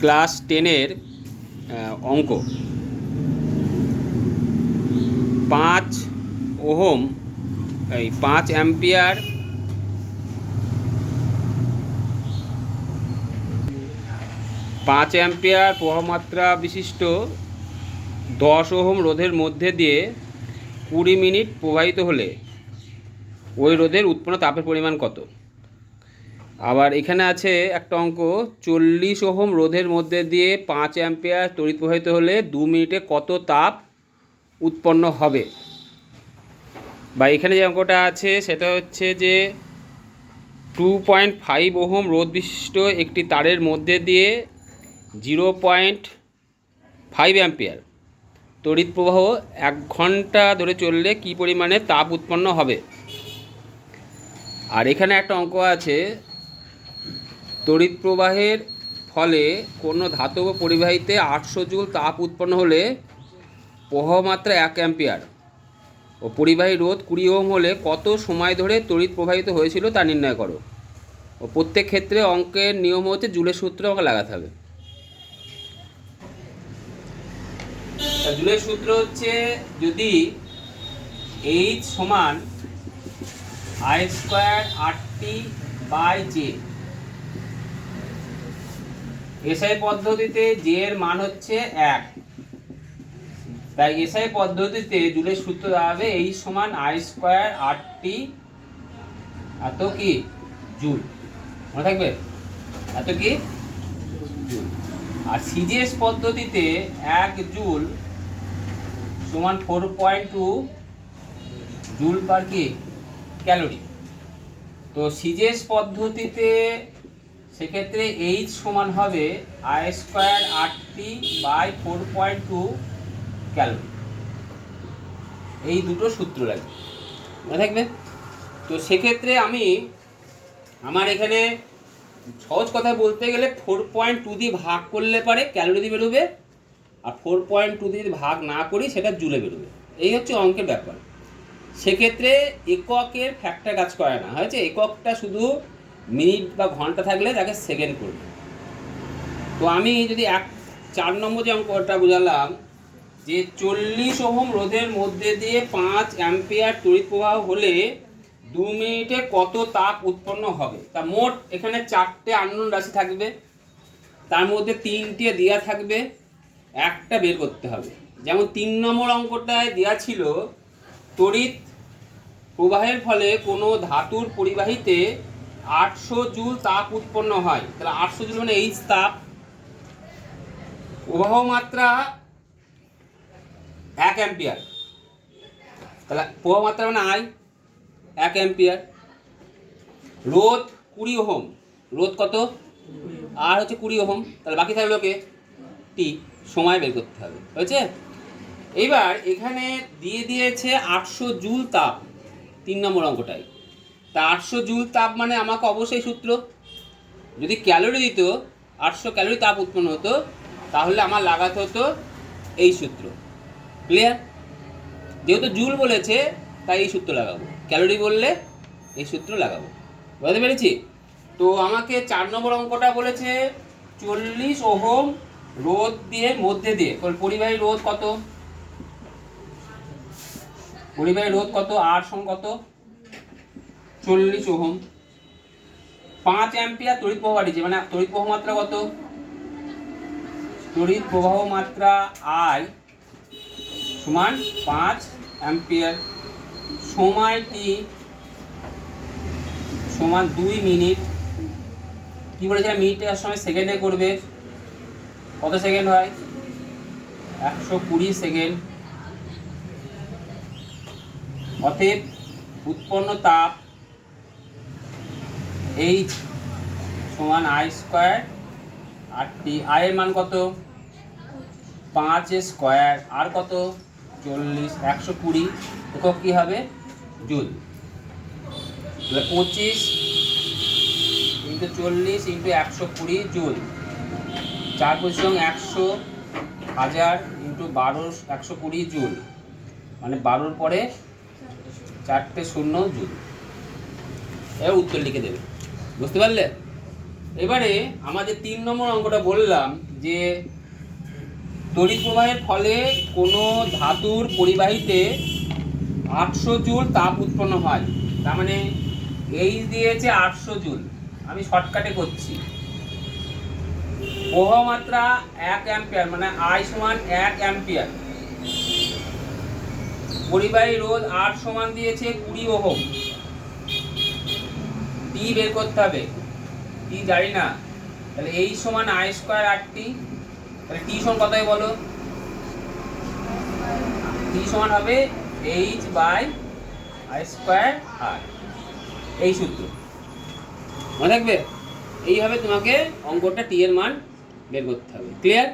Class টেনের অঙ্ক। পাঁচ ওহম, এই পাঁচ অ্যাম্পিয়ার। পাঁচ অ্যাম্পিয়ার প্রবাহমাত্রা বিশিষ্ট দশ ওহম রোধের মধ্যে দিয়ে কুড়ি মিনিট প্রবাহিত হলে ওই রোধের উৎপন্ন তাপের পরিমাণ কত? আবার এখানে আছে একটা অঙ্ক, চল্লিশ ওহম রোধের মধ্যে দিয়ে পাঁচ অ্যাম্পিয়ার তড়িৎ প্রবাহিত হলে দু মিনিটে কত তাপ উৎপন্ন হবে? বা এখানে যে অঙ্কটা আছে, সেটা হচ্ছে যে টু পয়েন্ট ফাইভ ওহম রোধ বিশিষ্ট একটি তারের মধ্যে দিয়ে জিরো পয়েন্ট ফাইভ অ্যাম্পিয়ার তড়িৎ প্রবাহ এক ঘণ্টা ধরে চললে কী পরিমাণে তাপ উৎপন্ন হবে? আর এখানে একটা অঙ্ক আছে তড়িৎ প্রবাহের ফলে কোনো ধাতব পরিবাহীতে আটশো জুল তাপ উৎপন্ন হলে প্রবাহ মাত্রা এক অ্যাম্পিয়ার। ও পরিবাহী রোধ কুড়ি ওহম হলে কত সময় ধরে তড়িৎ প্রবাহিত হয়েছিল তা নির্ণয় করো। ও প্রত্যেক ক্ষেত্রে অঙ্কের নিয়ম হচ্ছে জুলের সূত্র আমাকে লাগাতে হবে। জুলের সূত্র হচ্ছে যদি এইচ সমান I square R T by J SI পদ্ধতিতে জে এর মান হচ্ছে এক। তাই এসআই পদ্ধতিতে জুলের সূত্র দাঁড়াবে এই সমান আই স্কোয়ার আর টি এত কি? জুল। মনে থাকবে? এত কি? জুল। আর সিজিএস পদ্ধতিতে এক জুল সমান four point two joule per কি? ক্যালোরি। তো সিজিএস পদ্ধতিতে সেক্ষেত্রে এইচ সমান হবে I square R T by four point two calorie এই দুটো সূত্র লাগবে মনে থাকবে? তো সেক্ষেত্রে আমি আমার এখানে সহজ কথা বলতে গেলে ফোর পয়েন্ট টু দিয়ে ভাগ করলে পারে ক্যালোরি দিয়ে বেরোবে, আর ফোর পয়েন্ট টু দিয়ে যদি ভাগ না করি সেটা জুলে বেরোবে। এই হচ্ছে অঙ্কের ব্যাপার। সেক্ষেত্রে এককের ফ্যাক্টর কাজ করে না। হয়েছে? এককটা শুধু মিনিট বা ঘণ্টা থাকলে তাকে সেকেন্ড করবে। তো আমি যদি এক, চার নম্বর যে অঙ্কটা বোঝালাম, যে চল্লিশ ওহম রোধের মধ্যে দিয়ে পাঁচ অ্যাম্পিয়ার তড়িৎ প্রবাহ হলে দু মিনিটে কত তাপ উৎপন্ন হবে? তা মোট এখানে চারটে আননোন রাশি থাকবে, তার মধ্যে তিনটে দেওয়া থাকবে, একটা বের করতে হবে। যেমন তিন নম্বর অঙ্কটায় দেওয়া ছিল, তড়িৎ প্রবাহের ফলে কোনো ধাতুর পরিবাহীতে আটশো জুল তাপ উৎপন্ন হয়। তাহলে আটশো জুল মানে এইচ তাপ। প্রবাহ মাত্রা এক অ্যাম্পিয়ার। তাহলে প্রবাহ মাত্রা মানে আই এক অ্যাম্পিয়ার। রোদ কুড়ি ওহম। রোদ কত? আর হচ্ছে কুড়ি ওহম। তাহলে বাকি থাকল কে? টি সময় বের করতে হবে। হয়েছে? এইবার এখানে দিয়ে দিয়েছে আটশো জুল তাপ। তিন নম্বর অঙ্কটাই তা আটশো জুল তাপ মানে আমাকে অবশ্যই সূত্র। যদি ক্যালোরি দিত, আটশো ক্যালোরি তাপ উৎপন্ন হতো, তাহলে আমার লাগাতে হতো এই সূত্র। ক্লিয়ার যেহেতু জুল বলেছে, তাই এই সূত্র লাগাবো। ক্যালোরি বললে এই সূত্র লাগাবো। বুঝতে পেরেছি? তো আমাকে চার নম্বর অঙ্কটা বলেছে, চল্লিশ ওহম রোদ দিয়ে মধ্যে দিয়ে পরিবাহী রোদ কত? পরিবাহী রোদ কত? আর সম কত? চল্লিশ ওহম। পাঁচ অ্যাম্পিয়ার তড়িৎ প্রবাহ বাড়িয়েছে মানে তড়িৎ প্রবাহ মাত্রা কত? তড়িৎ প্রবাহ মাত্রা আই সমান পাঁচ অ্যাম্পিয়ার সময়টি সমান দুই মিনিট। কি বলেছিলাম মিনিটের সময় সেকেন্ডে করবে। কত সেকেন্ড হয়? একশো কুড়ি সেকেন্ড। অতএব উৎপন্ন তাপ এইচ সমান আই স্কোয়ার, আর টি আয়ের মান কত? পাঁচ স্কোয়ার, আর কত? চল্লিশ, একশো কুড়ি। একক কী হবে? জুল। তাহলে পঁচিশ ইন্টু চল্লিশ ইন্টু একশো কুড়ি জুল। চার পঁচিশ একশো হাজার ইন্টু বারো, একশো কুড়ি জুল। মানে বারোর পরে চারটে শূন্য জুল। এবার উত্তর লিখে দেবে। বুঝতে পারলে? এবারে আমাদের তিন নম্বর অঙ্কটা বললাম যে তড়িৎ প্রবাহের ফলে কোনো ধাতুর পরিবাহীতে আটশো জুল তাপ উৎপন্ন হয়। তার মানে এই দিয়েছে আটশো জুল। আমি শর্টকাটে করছি। প্রবাহ মাত্রা এক অ্যাম্পিয়ার মানে আই সমান এক অ্যাম্পিয়ার। পরিবাহী রোধ আট সমান দিয়েছে কুড়ি ওহম। টি বের করতে হবে? টি জানি না। তাহলে এই সমান আই স্কোয়ার আর টি তাহলে টি সমান কত বলো? টি সমান হবে H by I square R এই সূত্র। মনে থাকবে এইভাবে তোমাকে অঙ্কটা টি এর মান বের করতে হবে। ক্লিয়ার